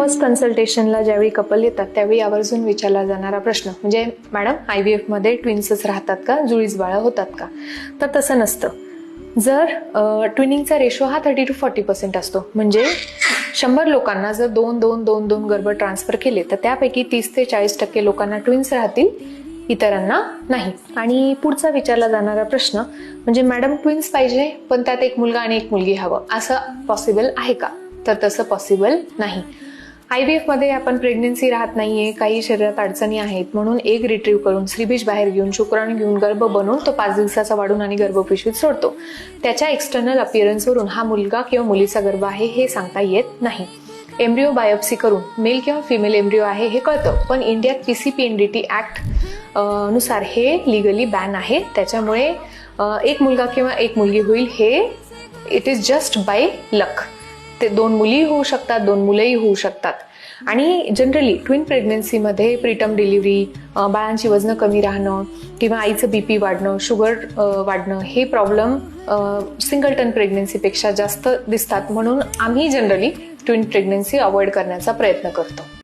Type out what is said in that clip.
First कन्सल्टेशनला ज्यावेळी couple येतात त्यावेळी आवर्जून विचारला जाणारा प्रश्न म्हणजे मॅडम आय व्ही एफमध्ये ट्विन्सच राहतात का? जुळीच बाळं होतात का? तर तसं नसतं. जर ट्विनिंगचा रेशो हा थर्टी टू फॉर्टी पर्सेंट असतो म्हणजे शंभर लोकांना जर दोन दोन दोन दोन गर्भ ट्रान्सफर केले तर त्यापैकी तीस ते चाळीस टक्के लोकांना ट्विन्स राहतील इतरांना नाही. आणि पुढचा विचारला जाणारा प्रश्न म्हणजे मॅडम ट्विन्स पाहिजे पण त्यात एक मुलगा आणि एक मुलगी हवं असं पॉसिबल आहे का? तर तसं पॉसिबल नाही. आय व्ही एफमध्ये आपण प्रेग्नेन्सी राहत नाही आहे काही शरीरात अडचणी आहेत म्हणून एक रिट्रीव्ह करून श्रीबीज बाहेर घेऊन शुक्राणू घेऊन गर्भ बनवून तो पाच दिवसाचा वाढून आणि गर्भपिशवीत सोडतो. त्याच्या एक्सटर्नल अपिअरन्सवरून हा मुलगा किंवा मुलीचा गर्भ आहे हे सांगता येत नाही. एम्ब्रिओ बायोप्सी करून मेल किंवा फिमेल एम्ब्रिओ आहे हे कळतं. पण इंडियात P C P N D T ॲक्टनुसार हे लिगली बॅन आहे. त्याच्यामुळे एक मुलगा किंवा एक मुलगी होईल हे it is just by luck ते दोन मुली होऊ शकतात दोन मुलंही होऊ शकतात. आणि जनरली ट्विन प्रेग्नन्सीमध्ये प्रीटम डिलिव्हरी बाळांची वजनं कमी राहणं किंवा आईचं बीपी वाढणं शुगर वाढणं हे प्रॉब्लेम सिंगलटन प्रेग्नन्सीपेक्षा जास्त दिसतात. म्हणून आम्ही जनरली ट्विन प्रेग्नन्सी अवॉइड करण्याचा प्रयत्न करतो.